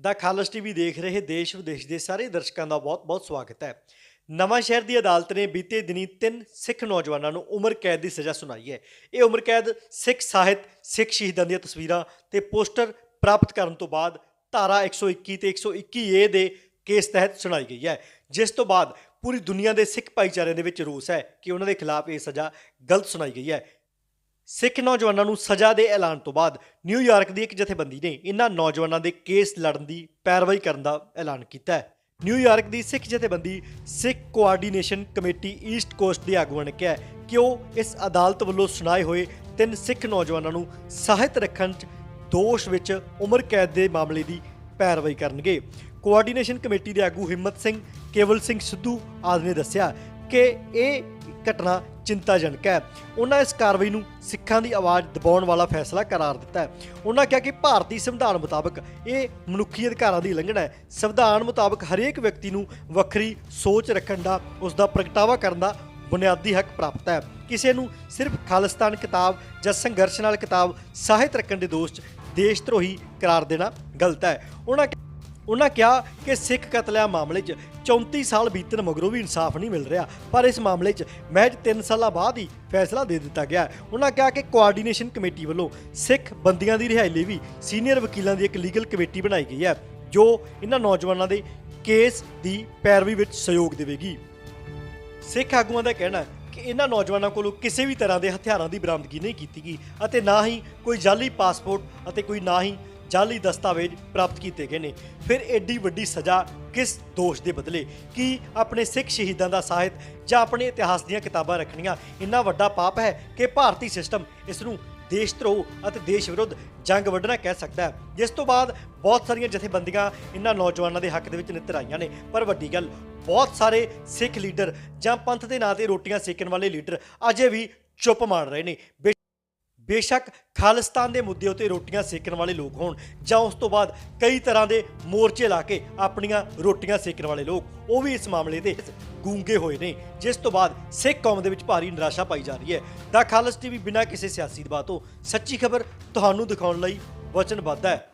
ਦਾ ਖਾਲਸ TV ਦੇਖ ਰਹੇ ਦੇਸ਼ ਵਿਦੇਸ਼ ਦੇ ਸਾਰੇ ਦਰਸ਼ਕਾਂ ਦਾ ਬਹੁਤ-ਬਹੁਤ ਸਵਾਗਤ ਹੈ। ਨਵਾਂ ਸ਼ਹਿਰ ਦੀ ਅਦਾਲਤ ਨੇ ਬੀਤੇ ਦਿਨੀ ਤਿੰਨ ਸਿੱਖ ਨੌਜਵਾਨਾਂ ਨੂੰ ਉਮਰ ਕੈਦ ਦੀ ਸਜ਼ਾ ਸੁਣਾਈ ਹੈ। ਇਹ ਉਮਰ ਕੈਦ ਸਿੱਖ ਸਾਹਿਤ, ਸਿੱਖ ਸ਼ਹੀਦਾਂ ਦੀਆਂ ਤਸਵੀਰਾਂ ਤੇ ਪੋਸਟਰ ਪ੍ਰਾਪਤ ਕਰਨ ਤੋਂ ਬਾਅਦ ਧਾਰਾ 121 ਤੇ 121 ਏ ਦੇ ਕੇਸ ਤਹਿਤ ਸੁਣਾਈ ਗਈ ਹੈ। ਜਿਸ ਤੋਂ ਬਾਅਦ ਪੂਰੀ ਦੁਨੀਆ ਦੇ ਸਿੱਖ ਭਾਈਚਾਰੇ ਦੇ ਵਿੱਚ ਰੋਸ ਹੈ ਕਿ ਉਹਨਾਂ ਦੇ ਖਿਲਾਫ ਇਹ ਸਜ਼ਾ ਗਲਤ ਸੁਣਾਈ ਗਈ ਹੈ। ਸਿੱਖ ਨੌਜਵਾਨਾਂ ਨੂੰ ਸਜ਼ਾ ਦੇ ਐਲਾਨ ਤੋਂ ਬਾਅਦ ਨਿਊਯਾਰਕ ਦੀ ਇੱਕ ਜਥੇਬੰਦੀ ਨੇ ਇਹਨਾਂ ਨੌਜਵਾਨਾਂ ਦੇ ਕੇਸ ਲੜਨ ਦੀ ਪੈਰਵਾਈ ਕਰਨ ਦਾ ਐਲਾਨ ਕੀਤਾ ਹੈ। ਨਿਊਯਾਰਕ ਦੀ ਸਿੱਖ ਜਥੇਬੰਦੀ Sikh coordination committee east coast ਦੇ ਆਗੂਆਂ ਨੇ ਕਿਹਾ ਕਿ ਉਹ ਇਸ ਅਦਾਲਤ ਵੱਲੋਂ ਸੁਣਾਏ ਹੋਏ ਤਿੰਨ ਸਿੱਖ ਨੌਜਵਾਨਾਂ ਨੂੰ ਸਾਹਿਤ ਰੱਖਣ 'ਚ ਦੋਸ਼ ਵਿੱਚ ਉਮਰ ਕੈਦ ਦੇ ਮਾਮਲੇ ਦੀ ਪੈਰਵਾਈ ਕਰਨਗੇ। ਕੋਆਰਡੀਨੇਸ਼ਨ ਕਮੇਟੀ ਦੇ ਆਗੂ ਹਿੰਮਤ ਸਿੰਘ, ਕੇਵਲ ਸਿੰਘ ਸਿੱਧੂ ਆਦਿ ਨੇ ਦੱਸਿਆ ਕਿ ਇਹ ਘਟਨਾ ਚਿੰਤਾਜਨਕ ਹੈ। ਉਹਨਾਂ ਇਸ ਕਾਰਵਾਈ ਨੂੰ ਸਿੱਖਾਂ ਦੀ ਆਵਾਜ਼ ਦਬਾਉਣ ਵਾਲਾ ਫੈਸਲਾ ਕਰਾਰ ਦਿੱਤਾ ਹੈ। ਉਹਨਾਂ ਕਿਹਾ ਕਿ ਭਾਰਤੀ ਸੰਵਿਧਾਨ ਮੁਤਾਬਕ ਇਹ ਮਨੁੱਖੀ ਅਧਿਕਾਰਾਂ ਦੀ ਉਲੰਘਣਾ ਹੈ। ਸੰਵਿਧਾਨ ਮੁਤਾਬਕ ਹਰੇਕ ਵਿਅਕਤੀ ਨੂੰ ਵੱਖਰੀ ਸੋਚ ਰੱਖਣ ਦਾ, ਉਸ ਦਾ ਪ੍ਰਗਟਾਵਾ ਕਰਨ ਦਾ ਬੁਨਿਆਦੀ ਹੱਕ ਪ੍ਰਾਪਤ ਹੈ। ਕਿਸੇ ਨੂੰ ਸਿਰਫ ਖਾਲਿਸਤਾਨ ਕਿਤਾਬ ਜਾਂ ਸੰਘਰਸ਼ ਨਾਲ ਕਿਤਾਬ ਸਾਹਿਤ ਰੱਖਣ ਦੇ ਦੋਸ਼ 'ਚ ਦੇਸ਼ ਧਰੋਹੀ ਕਰਾਰ ਦੇਣਾ ਗਲਤ ਹੈ। ਉਹਨਾਂ ਉਹਨਾਂ ਕਿਹਾ ਕਿ ਸਿੱਖ ਕਤਲੇਆਮ ਮਾਮਲੇ 'ਚ 34 ਸਾਲ ਬੀਤਣ ਮਗਰੋਂ ਵੀ ਇਨਸਾਫ ਨਹੀਂ ਮਿਲ ਰਿਹਾ ਪਰ ਇਸ ਮਾਮਲੇ 'ਚ ਮਹਿਜ 3 ਸਾਲਾਂ ਬਾਅਦ ਹੀ ਫੈਸਲਾ ਦੇ ਦਿੱਤਾ ਗਿਆ ਹੈ। ਉਹਨਾਂ ਕਿਹਾ ਕਿ ਕੋਆਰਡੀਨੇਸ਼ਨ ਕਮੇਟੀ ਵੱਲੋਂ ਸਿੱਖ ਬੰਦੀਆਂ ਦੀ ਰਿਹਾਈ ਲਈ ਵੀ ਸੀਨੀਅਰ ਵਕੀਲਾਂ ਦੀ ਇੱਕ ਲੀਗਲ ਕਮੇਟੀ ਬਣਾਈ ਗਈ ਹੈ, ਜੋ ਇਹਨਾਂ ਨੌਜਵਾਨਾਂ ਦੇ ਕੇਸ ਦੀ ਪੈਰਵੀ ਵਿੱਚ ਸਹਿਯੋਗ ਦੇਵੇਗੀ ਸਿੱਖ ਆਗੂਆਂ ਦਾ ਕਹਿਣਾ ਹੈ ਕਿ ਇਹਨਾਂ ਨੌਜਵਾਨਾਂ ਕੋਲੋਂ ਕਿਸੇ ਵੀ ਤਰ੍ਹਾਂ ਦੇ ਹਥਿਆਰਾਂ ਦੀ ਬਰਾਮਦਗੀ ਨਹੀਂ ਕੀਤੀ ਗਈ ਅਤੇ ਨਾ ਹੀ ਕੋਈ ਜਾਲੀ ਪਾਸਪੋਰਟ ਅਤੇ ਕੋਈ ਨਾ ਹੀ ਜਾਲੀ ਦਸਤਾਵੇਜ਼ ਪ੍ਰਾਪਤ ਕੀਤੇ ਗਏ ਨੇ। ਫਿਰ ਐਡੀ ਵੱਡੀ ਸਜ਼ਾ ਕਿਸ ਦੋਸ਼ ਦੇ ਬਦਲੇ? ਕੀ ਆਪਣੇ ਸਿੱਖ ਸ਼ਹੀਦਾਂ ਦਾ ਸਾਹਿਤ ਜਾਂ ਆਪਣੇ ਇਤਿਹਾਸ ਦੀਆਂ ਕਿਤਾਬਾਂ ਰੱਖਣੀਆਂ ਇੰਨਾ ਵੱਡਾ ਪਾਪ ਹੈ ਕਿ ਭਾਰਤੀ ਸਿਸਟਮ ਇਸ ਨੂੰ ਦੇਸ਼ ਧਰੋਹ ਅਤੇ ਦੇਸ਼ ਵਿਰੁੱਧ ਜੰਗ ਵੱਢਣਾ ਕਹਿ ਸਕਦਾ ਹੈ? ਜਿਸ ਤੋਂ ਬਾਅਦ ਬਹੁਤ ਸਾਰੀਆਂ ਜਥੇਬੰਦੀਆਂ ਇਹਨਾਂ ਨੌਜਵਾਨਾਂ ਦੇ ਹੱਕ ਦੇ ਵਿੱਚ ਨਿੱਤਰ ਆਈਆਂ ਨੇ। ਪਰ ਵੱਡੀ ਗੱਲ, ਬਹੁਤ ਸਾਰੇ ਸਿੱਖ ਲੀਡਰ ਜਾਂ ਪੰਥ ਦੇ ਨਾਂ ਤੇ ਰੋਟੀਆਂ ਸੇਕਣ ਵਾਲੇ ਲੀਡਰ ਅਜੇ ਵੀ ਚੁੱਪ ਮਾਰ ਰਹੇ ਨੇ। ਬੇ- ਬੇਸ਼ੱਕ ਖਾਲਿਸਤਾਨ ਦੇ ਮੁੱਦੇ ਉਤੇ ਰੋਟੀਆਂ ਸੇਕਣ ਵਾਲੇ ਲੋਕ ਹੋਣ, ਜਾਂ ਉਸ ਤੋਂ ਬਾਅਦ ਕਈ ਤਰ੍ਹਾਂ ਦੇ ਮੋਰਚੇ ਲਾ ਕੇ ਆਪਣੀਆਂ ਰੋਟੀਆਂ ਸੇਕਣ ਵਾਲੇ ਲੋਕ, ਉਹ ਵੀ ਇਸ ਮਾਮਲੇ ਤੇ ਗੂੰਗੇ ਹੋਏ ਨੇ, ਜਿਸ ਤੋਂ ਬਾਅਦ ਸਿੱਖ ਕੌਮ ਦੇ ਵਿੱਚ ਭਾਰੀ ਨਿਰਾਸ਼ਾ ਪਾਈ ਜਾ ਰਹੀ ਹੈ। ਦਾ ਖਾਲਸ ਟੀਵੀ ਬਿਨਾਂ ਕਿਸੇ ਸਿਆਸੀ ਦਬਾਅ ਤੋਂ ਸੱਚੀ ਖਬਰ ਤੁਹਾਨੂੰ ਦਿਖਾਉਣ ਲਈ ਵਚਨਬੱਧ ਹੈ।